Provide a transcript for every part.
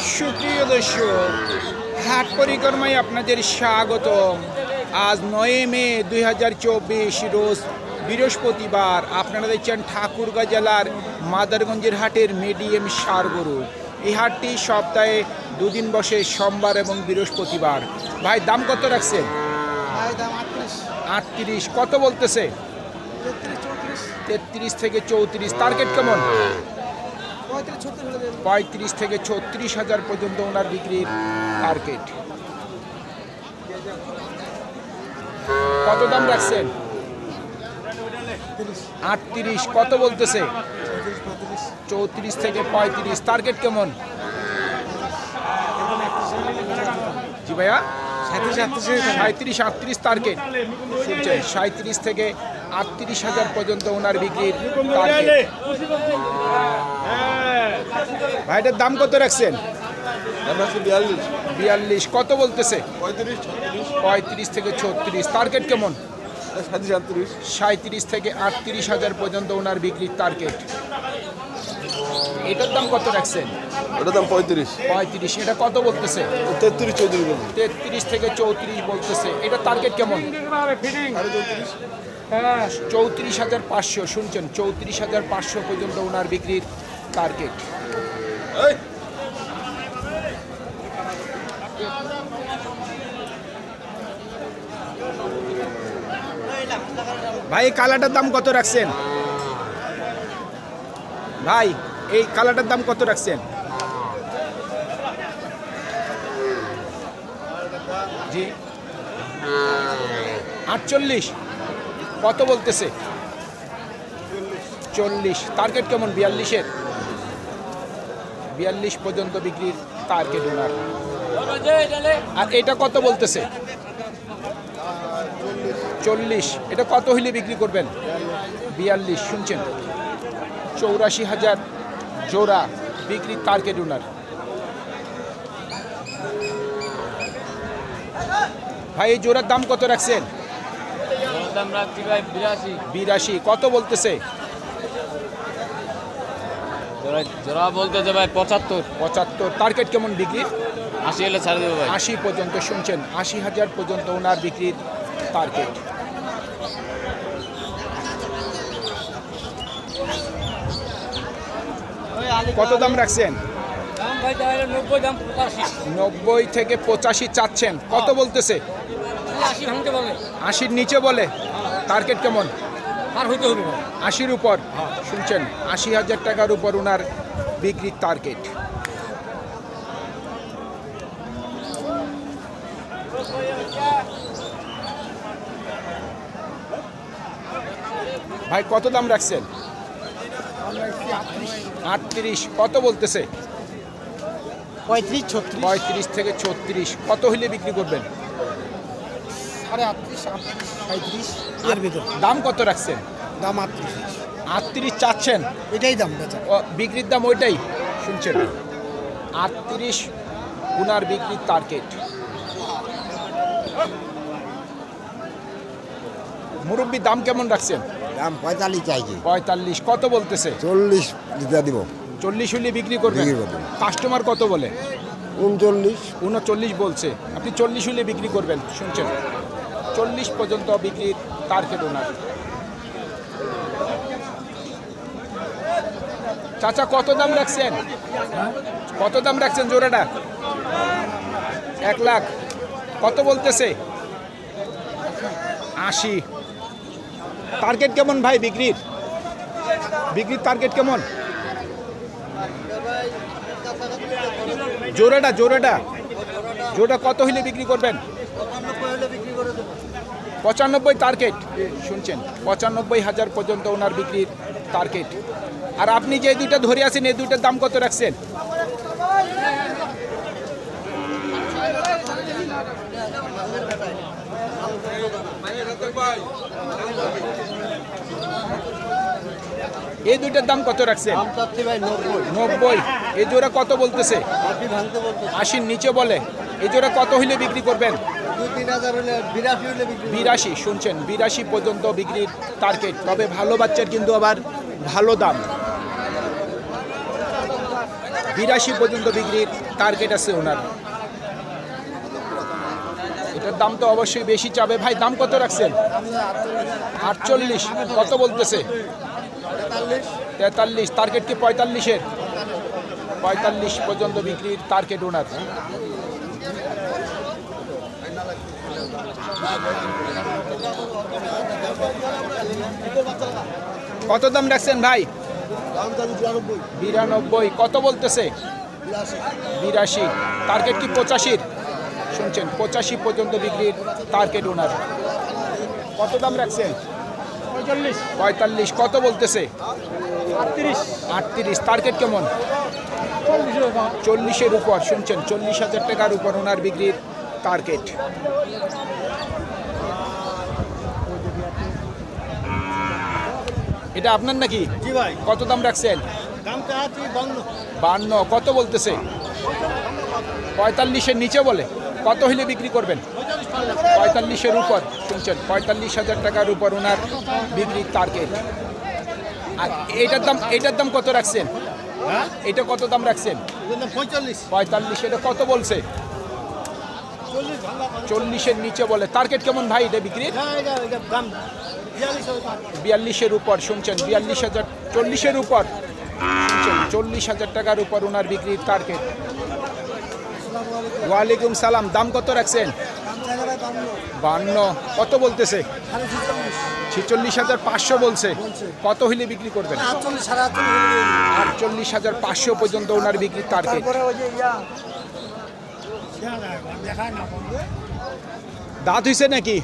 সুপ্রিয় দর্শক হাট পরিক্রমায় আপনাদের স্বাগতম। আজ নয় মে দুই হাজার চব্বিশ রোজ বৃহস্পতিবার। আপনারা দেখছেন ঠাকুরগাঁ জেলার মাদারগঞ্জের হাটের মিডিয়াম সার গরু। এই হাটটি সপ্তাহে দুদিন বসে সোমবার এবং বৃহস্পতিবার। ভাই দাম কত রাখছেন? দাম আটত্রিশ। কত বলতেছে? তেত্রিশ থেকে চৌত্রিশ টার্গেট কেমন? পঁয়ত্রিশ থেকে ছত্রিশ হাজার পর্যন্ত ওনার বিক্রির টার্গেট। কত দাম রাখছেন? আটত্রিশ, কত বলতেছে? চৌত্রিশ থেকে পঁয়ত্রিশ, টার্গেট কেমন? জি ভাইয়া? সাঁত্রিশ, আটত্রিশ টার্গেট। সাঁত্রিশ থেকে আটত্রিশ হাজার পর্যন্ত ওনার বিক্রির টার্গেট। ভাইটার দাম কত রাখছেন? বিয়াল্লিশ। বিয়াল্লিশ কত বলতেছে? পঁয়ত্রিশ থেকে ছত্রিশ। টার্গেট কেমন? সাঁত্রিশ থেকে আটত্রিশ হাজার পর্যন্ত ওনার বিক্রির টার্গেট। এটার দাম কত রাখছেন? ওটার দাম পঁয়ত্রিশ। পঁয়ত্রিশ এটা কত বলতেছে? তেত্রিশ চৌত্রিশ বলছি তেত্রিশ থেকে চৌত্রিশ বলতেছে। এটা টার্গেট কেমন? চৌত্রিশ। চৌত্রিশ হাজার পাঁচশো শুনছেন? চৌত্রিশ হাজার পাঁচশো পর্যন্ত ওনার বিক্রির টার্গেট ভাই এই কালাটার দাম কত রাখছেন? ভাই এই কালাটার দাম কত রাখছেন? জি। আটচল্লিশ। কত বলতেছে? চল্লিশ। টার্গেট কেমন? বিয়াল্লিশের? বিয়াল্লিশ পর্যন্ত বিক্রির টার্গেট ওনার। আর এটা কত বলতেছে? চল্লিশ। এটা কত হইলে বিক্রি করবেন? বিয়াল্লিশ শুনছেন? চৌরাশি হাজার জোড়া বিক্রির টার্গেট ওনার। ভাই এই জোড়ার দাম কত রাখছেন? বিরাশি। কত বলতেছে? জোড়া বলতেছে ভাই পঁচাত্তর। পঁচাত্তর। টার্গেট কেমন বিক্রির আশি হলে ছাড়ে দেবো ভাই। আশি পর্যন্ত শুনছেন আশি হাজার পর্যন্ত ওনার বিক্রির টার্গেট কত দাম রাখছেন? নব্বই থেকে পঁচাশি চাচ্ছেন। কত বলতেছে? আশি ভাঙতে বলে। আশির নিচে বলে। টার্গেট কেমন? আর হইতে হবে আশির উপর শুনছেন? আশি হাজার টাকার উপর ওনার বিক্রির টার্গেট ভাই কত দাম রাখছেন? আটত্রিশ। কত বলতেছে? পঁয়ত্রিশ ছত্রিশ। পঁয়ত্রিশ থেকে ছত্রিশ। কত হইলে বিক্রি করবেন? সাড়ে আটত্রিশ আটত্রিশ সাঁত্রিশ। এর ভিতর। দাম কত রাখছেন? দাম আটত্রিশ। আটত্রিশ চাচ্ছেন? এটাই দাম বেচা। বিক্রির দাম ওইটাই শুনছেন? আটত্রিশ গুনার বিক্রির টার্গেট মুরব্বী দাম কেমন রাখছেন? দাম পঁয়তাল্লিশ চাইছি। পঁয়তাল্লিশ কত বলতেছে? চল্লিশ দিতে দিব। চল্লিশ হলে বিক্রি করবেন? বিক্রি করবেন। কাস্টমার কত বলে? উনচল্লিশ। উনচল্লিশ বলছে। আপনি চল্লিশ হলে বিক্রি করবেন শুনছেন? চল্লিশ পর্যন্ত বিক্রির ওনার চাচা, কত দাম রাখছেন? কত দাম রাখছেন জোড়াটা? এক লাখ। কত বলতেছে? আশি। টার্গেট কেমন ভাই বিক্রির? বিক্রির টার্গেট কেমন? জোড়াটা জোড়াটা। জোড়া কত হইলে বিক্রি করবেন? পঁচানব্বই টার্গেট শুনছেন পঁচানব্বই হাজার পর্যন্ত ওনার বিক্রির টার্গেট আর আপনি যে দুইটা ধরে আছেন এই দুইটার দাম কত রাখছেন? এই দুইটার দাম কত রাখছেন? নব্বই। এই জোড়া কত বলতেছে। আশির নিচে বলে। এই জোড়া কত হইলে বিক্রি করবেন? বিরাশি শুনছেন, বিরাশি পর্যন্ত বিক্রির টার্গেট তবে ভালো বাচ্চার কিন্তু আবার ভালো দাম। বিরাশি পর্যন্ত বিক্রির টার্গেট আছে ওনার। এটার দাম তো অবশ্যই বেশি চাবে। ভাই, দাম কত রাখছেন? আটচল্লিশ, কত বলতেছে? তেতাল্লিশ টার্গেট কি পঁয়তাল্লিশের? পঁয়তাল্লিশ পর্যন্ত বিক্রির টার্গেট ওনার। কত দাম রাখছেন ভাই? বিরানব্বই। কত বলতেছে? বিরাশি। টার্গেট কি পঁচাশির? শুনছেন পঁচাশি পর্যন্ত বিক্রির টার্গেট ওনার কত দাম রাখছেন? পঁয়তাল্লিশ। পঁয়তাল্লিশ। কত বলতেছে? আটত্রিশ। আটত্রিশ। টার্গেট কেমন? চল্লিশের উপর। শুনছেন চল্লিশ হাজার টাকার উপর ওনার বিক্রির টার্গেট এটা আপনার নাকি? জি ভাই। কত দাম রাখছেন? বান্ন। কত বলতেছে? পঁয়তাল্লিশের নিচে বলে। কত হইলে বিক্রি করবেন? পঁয়তাল্লিশের উপর শুনছেন? পঁয়তাল্লিশ হাজার টাকার উপর ওনার বিক্রির টার্গেট আর এটার দাম এটার দাম কত রাখছেন? হ্যাঁ? এটা কত দাম রাখছেন? পঁয়তাল্লিশ। পঁয়তাল্লিশ এটা কত বলছে? চল্লিশের নিচে বলে। টার্গেট কেমন ভাই এটা বিক্রি বিয়াল্লিশ বিয়াল্লিশের উপর শুনছেন? বিয়াল্লিশ হাজার চল্লিশের উপর। শুনছেন? চল্লিশ হাজার টাকার উপর ওনার বিক্রির টার্গেট ওয়ালাইকুম সালাম। দাম কত রাখছেন? বান্ন। কত বলতেছে? ছেচল্লিশ হাজার পাঁচশো বলছে। কত হইলে বিক্রি করবেন? আটচল্লিশ হাজার পাঁচশো পর্যন্ত ওনার বিক্রির টার্গেট দাঁত হয়েছে নাকি?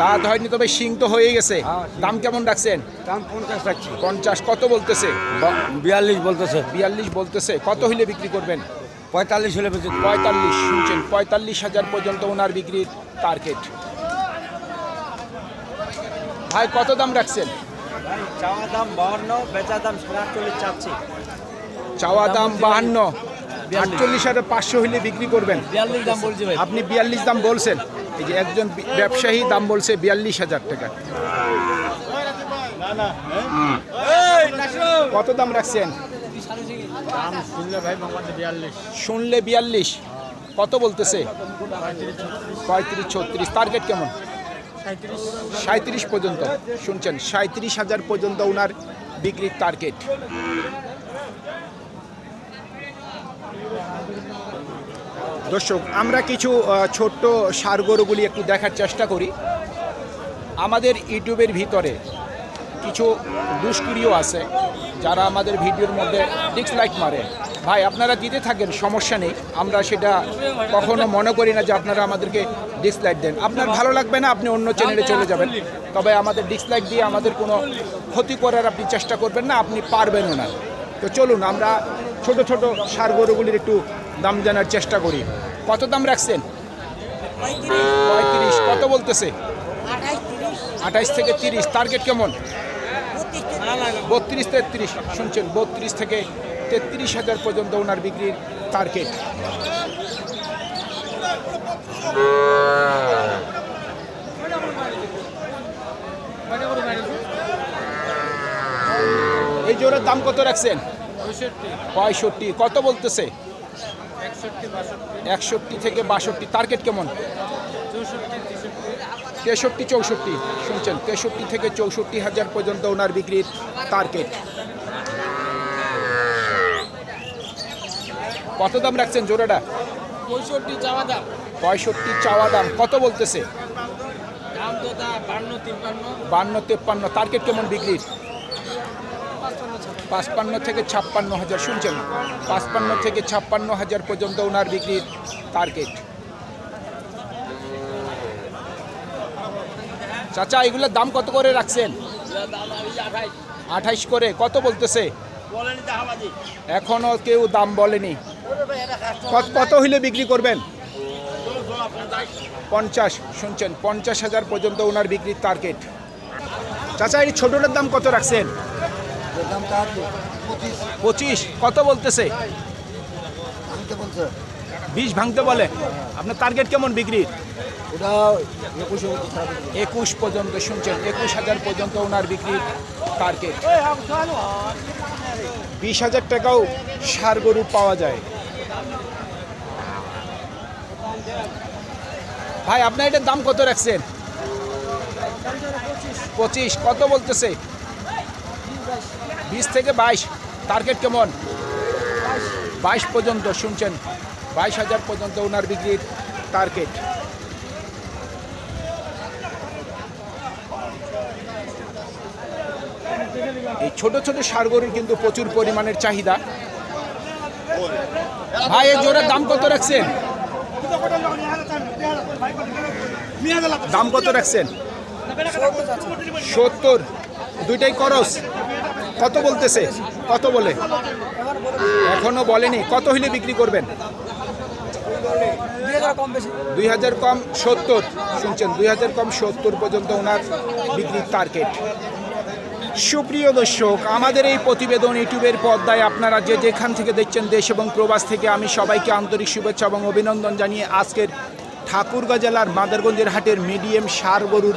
দাঁত হয় হয়নি তবে শিং তো হয়ে গেছে দাম কেমন রাখছেন? দাম পঞ্চাশ রাখছি। পঞ্চাশ কত বলতেছে? বিয়াল্লিশ বলতেছে। বিয়াল্লিশ বলতেছে। কত হইলে বিক্রি করবেন? পঁয়তাল্লিশ হলে পঁয়তাল্লিশ শুনছেন পঁয়তাল্লিশ হাজার পর্যন্ত ওনার বিক্রির টার্গেট ভাই কত দাম রাখছেন? চাওয়া দাম বাহান্ন বেচা দাম সাড়ে চাচ্ছি। চাওয়া দাম বাহান্ন। আটচল্লিশ হাজার পাঁচশো হইলে বিক্রি করবেন। আপনি বিয়াল্লিশ দাম বলছেন। এই যে একজন ব্যবসায়ী দাম বলছে বিয়াল্লিশ হাজার টাকা। কত দাম রাখছেন? শুনলে বিয়াল্লিশ। শুনলে বিয়াল্লিশ কত বলতেছে? পঁয়ত্রিশ ছত্রিশ। টার্গেট কেমন? সাঁত্রিশ পর্যন্ত। শুনছেন সাঁত্রিশ হাজার পর্যন্ত ওনার বিক্রির টার্গেট দর্শক, আমরা কিছু ছোট্ট সার গরুগুলি একটু দেখার চেষ্টা করি। আমাদের ইউটিউবের ভিতরে কিছু দুষ্কৃতিও আছে, যারা আমাদের ভিডিওর মধ্যে ডিসলাইক মারে। ভাই, আপনারা দিতে থাকেন, সমস্যা নেই। আমরা সেটা কখনো মনে করি না যে আপনারা আমাদেরকে ডিসলাইক দেন। আপনার ভালো লাগবে না, আপনি অন্য চ্যানেলে চলে যাবেন। তবে আমাদের ডিসলাইক দিয়ে আমাদের কোনো ক্ষতি করার আপনি চেষ্টা করবেন না, আপনি পারবেনও না। তো চলুন, আমরা ছোট ছোট সার গরুগুলির একটু দাম জানার চেষ্টা করি। কত দাম রাখছেন? পঁয়ত্রিশ। কত বলতেছে? আঠাইশ থেকে তিরিশ। টার্গেট কেমন? বত্রিশ তেত্রিশ। শুনছেন, বত্রিশ থেকে তেত্রিশ হাজার পর্যন্ত ওনার বিক্রির টার্গেট এই জোরের দাম কত রাখছেন? পঁয়ষট্টি। কত বলতেছে? একষট্টি থেকে বাষট্টি। টার্গেট কেমন? তেষট্টি। চৌষট্টি। শুনছেন তেষট্টি থেকে চৌষট্টি হাজার পর্যন্ত ওনার বিক্রির টার্গেট। কত দাম রাখছেন জোড়াটা? পঁয়ষট্টি চাওয়া দাম। পঁয়ষট্টি চাওয়া দাম। কত বলতেছে? বান্ন তেপ্পান্ন। টার্গেট কেমন বিক্রির? পাঁচপান্ন থেকে ছাপ্পান্ন হাজার শুনছেন? পাঁচপান্ন থেকে ছাপ্পান্ন হাজার পর্যন্ত ওনার বিক্রির টার্গেট চাচা, এগুলোর দাম কত করে রাখছেন? আঠাইশ করে। কত বলতেছে? এখনও কেউ দাম বলেনি। কত হইলে বিক্রি করবেন? পঞ্চাশ। শুনছেন, পঞ্চাশ হাজার পর্যন্ত ওনার বিক্রির টার্গেট চাচা, এই ছোটটার দাম কত রাখছেন? পঁচিশ। কত বলতেছে? বিশ ভাঙতে বলে। আপনার টার্গেট কেমন বিক্রির একুশ পর্যন্ত শুনছেন একুশ হাজার পর্যন্ত ওনার বিক্রির টার্গেট বিশ হাজার টাকাও সার গরু পাওয়া যায়। ভাই আপনার এটার দাম কত রাখছেন? পঁচিশ। কত বলতেছে? বিশ থেকে বাইশ। টার্গেট কেমন? বাইশ পর্যন্ত শুনছেন। বাইশ হাজার পর্যন্ত ওনার বিক্রির টার্গেট এই ছোট ছোট সার গরুর কিন্তু প্রচুর পরিমাণের চাহিদা। ভাই, এই জোড়ার দাম কত রাখছেন? দাম কত রাখছেন? সত্তর। দুইটাই করস। কত বলতেছে? কত বলে? এখনও বলেনি। কত হইলে বিক্রি করবেন? দুই হাজার কম সত্তর। শুনছেন, দুই হাজার কম সত্তর পর্যন্ত ওনার বিক্রির টার্গেট সুপ্রিয় দর্শক, আমাদের এই প্রতিবেদন ইউটিউবের পর্দায় আপনারা যে যেখান থেকে দেখছেন দেশ এবং প্রবাস থেকে আমি সবাইকে আন্তরিক শুভেচ্ছা এবং অভিনন্দন জানিয়ে আজকের ঠাকুরগাঁ জেলার মাদারগঞ্জের হাটের মিডিয়াম সার গরুর